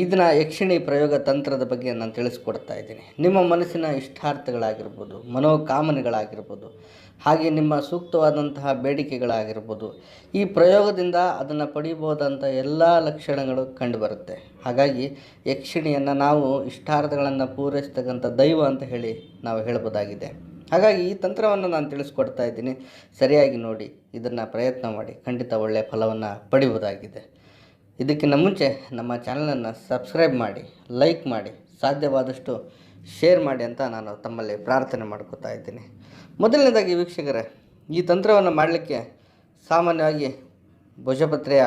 ಈ ದಿನ ಯಕ್ಷಿಣಿ ಪ್ರಯೋಗ ತಂತ್ರದ ಬಗ್ಗೆ ನಾನು ತಿಳಿಸ್ಕೊಡ್ತಾ ಇದ್ದೀನಿ. ನಿಮ್ಮ ಮನಸ್ಸಿನ ಇಷ್ಟಾರ್ಥಗಳಾಗಿರ್ಬೋದು, ಮನೋಕಾಮನೆಗಳಾಗಿರ್ಬೋದು, ಹಾಗೆ ನಿಮ್ಮ ಸೂಕ್ತವಾದಂತಹ ಬೇಡಿಕೆಗಳಾಗಿರ್ಬೋದು, ಈ ಪ್ರಯೋಗದಿಂದ ಅದನ್ನು ಪಡಿಬೋದಂಥ ಎಲ್ಲ ಲಕ್ಷಣಗಳು ಕಂಡುಬರುತ್ತೆ. ಹಾಗಾಗಿ ಯಕ್ಷಿಣಿಯನ್ನು ನಾವು ಇಷ್ಟಾರ್ಥಗಳನ್ನು ಪೂರೈಸ್ತಕ್ಕಂಥ ದೈವ ಅಂತ ಹೇಳಿ ನಾವು ಹೇಳ್ಬೋದಾಗಿದೆ ಹಾಗಾಗಿ ಈ ತಂತ್ರವನ್ನು ನಾನು ತಿಳಿಸ್ಕೊಡ್ತಾ ಇದ್ದೀನಿ. ಸರಿಯಾಗಿ ನೋಡಿ, ಇದನ್ನು ಪ್ರಯತ್ನ ಮಾಡಿ, ಖಂಡಿತ ಒಳ್ಳೆಯ ಫಲವನ್ನು ಪಡಿಬೋದಾಗಿದೆ ಇದಕ್ಕಿಂತ ಮುಂಚೆ ನಮ್ಮ ಚಾನಲನ್ನು ಸಬ್ಸ್ಕ್ರೈಬ್ ಮಾಡಿ, ಲೈಕ್ ಮಾಡಿ, ಸಾಧ್ಯವಾದಷ್ಟು ಶೇರ್ ಮಾಡಿ ಅಂತ ನಾನು ತಮ್ಮಲ್ಲಿ ಪ್ರಾರ್ಥನೆ ಮಾಡ್ಕೋತಾ ಇದ್ದೀನಿ. ಮೊದಲನೇದಾಗಿ ವೀಕ್ಷಕರೇ, ಈ ತಂತ್ರವನ್ನು ಮಾಡಲಿಕ್ಕೆ ಸಾಮಾನ್ಯವಾಗಿ ಭುಜಪತ್ರೆಯ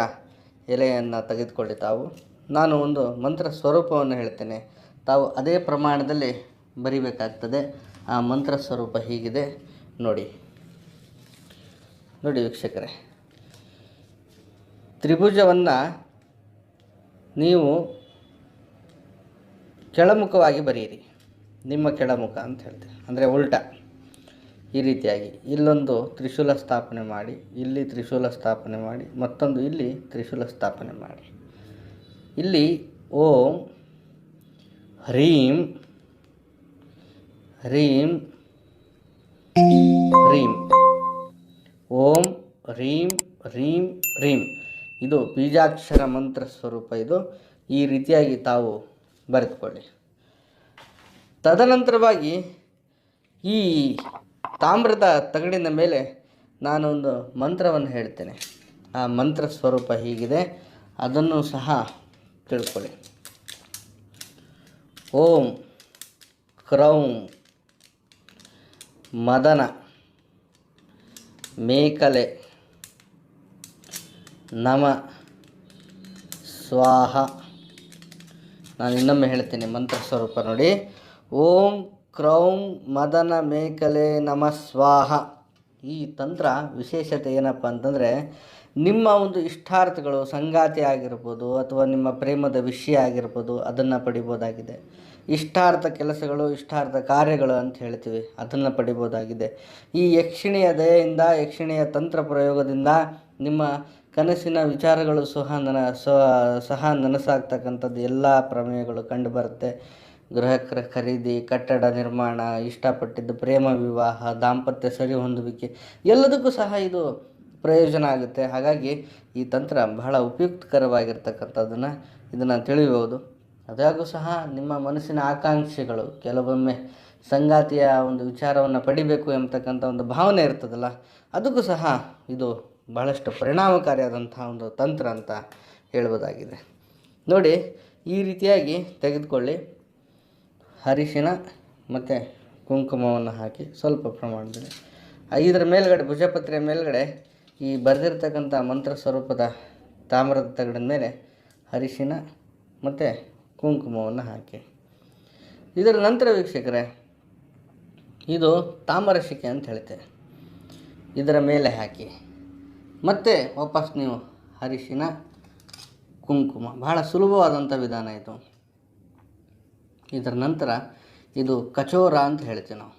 ಎಲೆಯನ್ನು ತೆಗೆದುಕೊಳ್ಳಿ ತಾವು. ನಾನು ಒಂದು ಮಂತ್ರ ಸ್ವರೂಪವನ್ನು ಹೇಳ್ತೇನೆ. ತಾವು ಅದೇ ಪ್ರಮಾಣದಲ್ಲಿ ಬರಿಬೇಕಾಗ್ತದೆ. ಆ ಮಂತ್ರ ಸ್ವರೂಪ ಹೀಗಿದೆ. ನೋಡಿ. ನೋಡಿ ವೀಕ್ಷಕರೇ. ತ್ರಿಭುಜವನ್ನು ನೀವು ಕೆಳಮುಖವಾಗಿ ಬರೆಯಿರಿ. ನಿಮ್ಮ ಕೆಳಮುಖ ಅಂತ ಹೇಳ್ತೀವಿ ಅಂದರೆ ಉಲ್ಟ. ಈ ರೀತಿಯಾಗಿ. ಇಲ್ಲೊಂದು ತ್ರಿಶೂಲ ಸ್ಥಾಪನೆ ಮಾಡಿ, ಇಲ್ಲಿ ತ್ರಿಶೂಲ ಸ್ಥಾಪನೆ ಮಾಡಿ, ಮತ್ತೊಂದು ಇಲ್ಲಿ ತ್ರಿಶೂಲ ಸ್ಥಾಪನೆ ಮಾಡಿ. ಇಲ್ಲಿ ಓಂ, ಹ್ರೀಂ ಹ್ರೀಂ ಹ್ರೀಂ. ಓಂ, ಹ್ರೀಂ ಹ್ರೀಂ ಹ್ರೀಂ. ಇದು ಬೀಜಾಕ್ಷರ ಮಂತ್ರ ಸ್ವರೂಪ ಇದು. ಈ ರೀತಿಯಾಗಿ ತಾವು ಬರೆದುಕೊಳ್ಳಿ. ತದನಂತರವಾಗಿ ಈ ತಾಮ್ರದ ತಗಡಿನ ಮೇಲೆ ನಾನೊಂದು ಮಂತ್ರವನ್ನು ಹೇಳ್ತೇನೆ. ಆ ಮಂತ್ರ ಸ್ವರೂಪ ಹೀಗಿದೆ. ಅದನ್ನು ಸಹ ತಿಳ್ಕೊಳ್ಳಿ. ಓಂ ಕ್ರೌಂ ಮದನ ಮೇಕಲೆ ನಮ ಸ್ವಾಹ. ನಾನು ಇನ್ನೊಮ್ಮೆ ಹೇಳ್ತೀನಿ ಮಂತ್ರ ಸ್ವರೂಪ ನೋಡಿ. ಓಂ ಕ್ರೌಂ ಮದನ ಮೇಕಲೆ ನಮ ಸ್ವಾಹ. ಈ ತಂತ್ರ ವಿಶೇಷತೆ ಏನಪ್ಪ ಅಂತಂದರೆ, ನಿಮ್ಮ ಒಂದು ಇಷ್ಟಾರ್ಥಗಳು ಸಂಗಾತಿ ಆಗಿರ್ಬೋದು ಅಥವಾ ನಿಮ್ಮ ಪ್ರೇಮದ ವಿಷಯ ಆಗಿರ್ಬೋದು ಅದನ್ನು ಪಡಿಬೋದಾಗಿದೆ. ಇಷ್ಟಾರ್ಥ ಕೆಲಸಗಳು, ಇಷ್ಟಾರ್ಥ ಕಾರ್ಯಗಳು ಅಂತ ಹೇಳ್ತೀವಿ, ಅದನ್ನು ಪಡಿಬೋದಾಗಿದೆ. ಈ ಯಕ್ಷಿಣಿಯ ದಯೆಯಿಂದ, ಯಕ್ಷಿಣಿಯ ತಂತ್ರ ಪ್ರಯೋಗದಿಂದ ನಿಮ್ಮ ಕನಸಿನ ವಿಚಾರಗಳು ಸಹ ನನ ಸಹ ನನಸಾಗ್ತಕ್ಕಂಥದ್ದು ಎಲ್ಲ ಪ್ರಮೇಯಗಳು ಕಂಡುಬರುತ್ತೆ. ಗೃಹ ಖರೀದಿ, ಕಟ್ಟಡ ನಿರ್ಮಾಣ, ಇಷ್ಟಪಟ್ಟಿದ್ದು ಪ್ರೇಮ ವಿವಾಹ, ದಾಂಪತ್ಯ ಸರಿ ಹೊಂದುವಿಕೆ, ಎಲ್ಲದಕ್ಕೂ ಸಹ ಇದು ಪ್ರಯೋಜನ ಆಗುತ್ತೆ. ಹಾಗಾಗಿ ಈ ತಂತ್ರ ಬಹಳ ಉಪಯುಕ್ತಕರವಾಗಿರ್ತಕ್ಕಂಥದ್ದನ್ನು ಇದನ್ನು ತಿಳಿಯಬಹುದು. ಅದಾಗೂ ಸಹ ನಿಮ್ಮ ಮನಸ್ಸಿನ ಆಕಾಂಕ್ಷೆಗಳು, ಕೆಲವೊಮ್ಮೆ ಸಂಗಾತಿಯ ಒಂದು ವಿಚಾರವನ್ನು ಪಡಿಬೇಕು ಎಂಬತಕ್ಕಂಥ ಒಂದು ಭಾವನೆ ಇರ್ತದಲ್ಲ, ಅದಕ್ಕೂ ಸಹ ಇದು ಬಹಳಷ್ಟು ಪರಿಣಾಮಕಾರಿಯಾದಂತಹ ಒಂದು ತಂತ್ರ ಅಂತ ಹೇಳ್ಬೋದಾಗಿದೆ. ನೋಡಿ, ಈ ರೀತಿಯಾಗಿ ತೆಗೆದುಕೊಳ್ಳಿ. ಅರಿಶಿನ ಮತ್ತು ಕುಂಕುಮವನ್ನು ಹಾಕಿ ಸ್ವಲ್ಪ ಪ್ರಮಾಣದಲ್ಲಿ. ಇದರ ಮೇಲ್ಗಡೆ, ಭುಜಪತ್ರೆಯ ಮೇಲ್ಗಡೆ ಈ ಬರೆದಿರ್ತಕ್ಕಂಥ ಮಂತ್ರ ಸ್ವರೂಪದ ತಾಮ್ರದ ತಗಡಿನ ಮೇಲೆ ಅರಿಶಿನ ಮತ್ತು ಕುಂಕುಮವನ್ನು ಹಾಕಿ. ಇದರ ನಂತರ ವೀಕ್ಷಕರೇ, ಇದು ತಾಮ್ರಶಿಕೆ ಅಂತ ಹೇಳ್ತೇವೆ. ಇದರ ಮೇಲೆ ಹಾಕಿ. ಮತ್ತೆ ವಾಪಸ್ ನೀವು ಅರಿಶಿನ, ಕುಂಕುಮ. ಬಹಳ ಸುಲಭವಾದಂಥ ವಿಧಾನ ಇದು. ಇದರ ನಂತರ ಇದು ಕಚೋರ ಅಂತ ಹೇಳ್ತೀವಿ ನಾವು.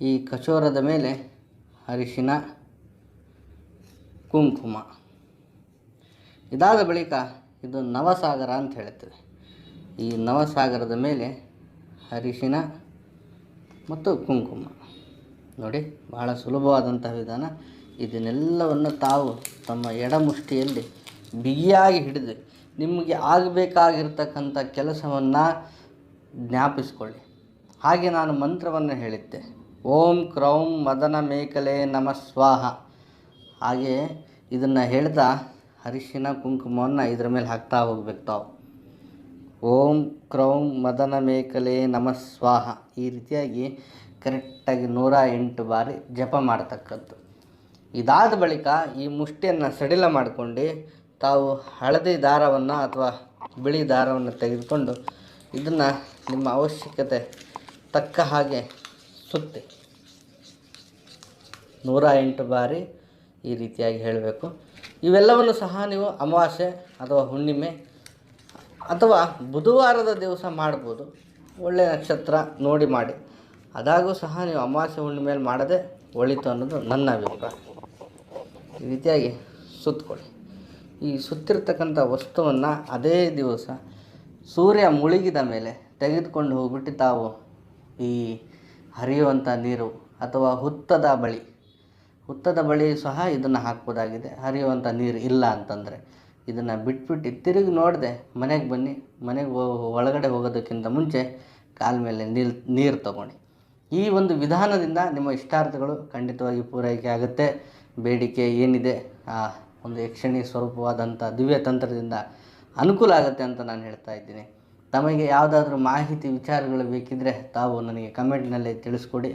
ಈ ಕಚೋರದ ಮೇಲೆ ಅರಿಶಿನ, ಕುಂಕುಮ. ಇದಾದ ಬಳಿಕ ಇದು ನವಸಾಗರ ಅಂತ ಹೇಳ್ತೇವೆ. ಈ ನವಸಾಗರದ ಮೇಲೆ ಅರಿಶಿನ ಮತ್ತು ಕುಂಕುಮ. ನೋಡಿ, ಬಹಳ ಸುಲಭವಾದಂತಹ ವಿಧಾನ. ಇದನ್ನೆಲ್ಲವನ್ನು ತಾವು ತಮ್ಮ ಎಡಮುಷ್ಟಿಯಲ್ಲಿ ಬಿಗಿಯಾಗಿ ಹಿಡಿದು ನಿಮಗೆ ಆಗಬೇಕಾಗಿರ್ತಕ್ಕಂಥ ಕೆಲಸವನ್ನು ಜ್ಞಾಪಿಸ್ಕೊಳ್ಳಿ. ಹಾಗೆ ನಾನು ಮಂತ್ರವನ್ನು ಹೇಳಿದ್ದೆ. ಓಂ ಕ್ರೌಂ ಮದನ ಮೇಕಲೆ ನಮ ಸ್ವಾಹ. ಹಾಗೆ ಇದನ್ನು ಹೇಳ್ತಾ ಅರಿಶಿನ ಕುಂಕುಮವನ್ನು ಇದರ ಮೇಲೆ ಹಾಕ್ತಾ ಹೋಗ್ಬೇಕು ತಾವು. ಓಂ ಕ್ರೌಂ ಮದನ ಮೇಕಲೆ ನಮ ಸ್ವಾಹ. ಈ ರೀತಿಯಾಗಿ ಕರೆಕ್ಟಾಗಿ ನೂರ ಎಂಟು ಬಾರಿ ಜಪ ಮಾಡ್ತಕ್ಕದ್ದು ಇದಾದ ಬಳಿಕ ಈ ಮುಷ್ಟಿಯನ್ನು ಸಡಿಲ ಮಾಡಿಕೊಂಡು ತಾವು ಹಳದಿ ದಾರವನ್ನು ಅಥವಾ ಬಿಳಿ ದಾರವನ್ನು ತೆಗೆದುಕೊಂಡು ಇದನ್ನು ನಿಮ್ಮ ಅವಶ್ಯಕತೆ ತಕ್ಕ ಹಾಗೆ ಸುತ್ತಿ. ನೂರ ಎಂಟು ಬಾರಿ ಈ ರೀತಿಯಾಗಿ ಹೇಳಬೇಕು. ಇವೆಲ್ಲವನ್ನು ಸಹ ನೀವು ಅಮಾವಾಸ್ಯೆ ಅಥವಾ ಹುಣ್ಣಿಮೆ ಅಥವಾ ಬುಧವಾರದ ದಿವಸ ಮಾಡ್ಬೋದು. ಒಳ್ಳೆಯ ನಕ್ಷತ್ರ ನೋಡಿ ಮಾಡಿ. ಅದಾಗೂ ಸಹ ನೀವು ಅಮಾವಾಸ್ಯೆ ಹುಣ್ಣಿಮೆಯಲ್ಲಿ ಮಾಡದೆ ಒಳಿತು ಅನ್ನೋದು ನನ್ನ ಅಭಿಪ್ರಾಯ. ಈ ರೀತಿಯಾಗಿ ಸುತ್ತಕೊಳ್ಳಿ ಈ ಸುತ್ತಿರ್ತಕ್ಕಂಥ ವಸ್ತುವನ್ನು ಅದೇ ದಿವಸ ಸೂರ್ಯ ಮುಳುಗಿದ ಮೇಲೆ ತೆಗೆದುಕೊಂಡು ಹೋಗ್ಬಿಟ್ಟು ತಾವು ಈ ಹರಿಯುವಂಥ ನೀರು ಅಥವಾ ಹುತ್ತದ ಬಳಿ ಹುತ್ತದ ಬಳಿ ಸಹ ಇದನ್ನು ಹಾಕ್ಬೋದಾಗಿದೆ. ಹರಿಯುವಂಥ ನೀರು ಇಲ್ಲ ಅಂತಂದರೆ ಇದನ್ನು ಬಿಟ್ಬಿಟ್ಟು ತಿರುಗಿ ನೋಡದೆ ಮನೆಗೆ ಬನ್ನಿ, ಮನೆಗೆ ಒಳಗಡೆ ಹೋಗೋದಕ್ಕಿಂತ ಮುಂಚೆ ಕಾಲ ಮೇಲೆ ನೀರು ನೀರು ತಗೊಳ್ಳಿ. ಈ ಒಂದು ವಿಧಾನದಿಂದ ನಿಮ್ಮ ಇಷ್ಟಾರ್ಥಗಳು ಖಂಡಿತವಾಗಿ ಪೂರೈಕೆ ಆಗುತ್ತೆ. ಬೇಡಿಕೆ ಏನಿದೆ, ಆ ಒಂದು ಯಕ್ಷಣೀಯ ಸ್ವರೂಪವಾದಂಥ ದಿವ್ಯ ತಂತ್ರದಿಂದ ಅನುಕೂಲ ಆಗುತ್ತೆ ಅಂತ ನಾನು ಹೇಳ್ತಾ ಇದ್ದೀನಿ. ತಮಗೆ ಯಾವುದಾದ್ರೂ ಮಾಹಿತಿ, ವಿಚಾರಗಳು ಬೇಕಿದ್ದರೆ ತಾವು ನನಗೆ ಕಮೆಂಟ್ನಲ್ಲಿ ತಿಳಿಸ್ಕೊಡಿ.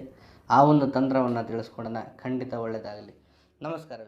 ಆ ಒಂದು ತಂತ್ರವನ್ನು ತಿಳಿಸ್ಕೊಡೋಣ ಖಂಡಿತ ಒಳ್ಳೆಯದಾಗಲಿ. ನಮಸ್ಕಾರ.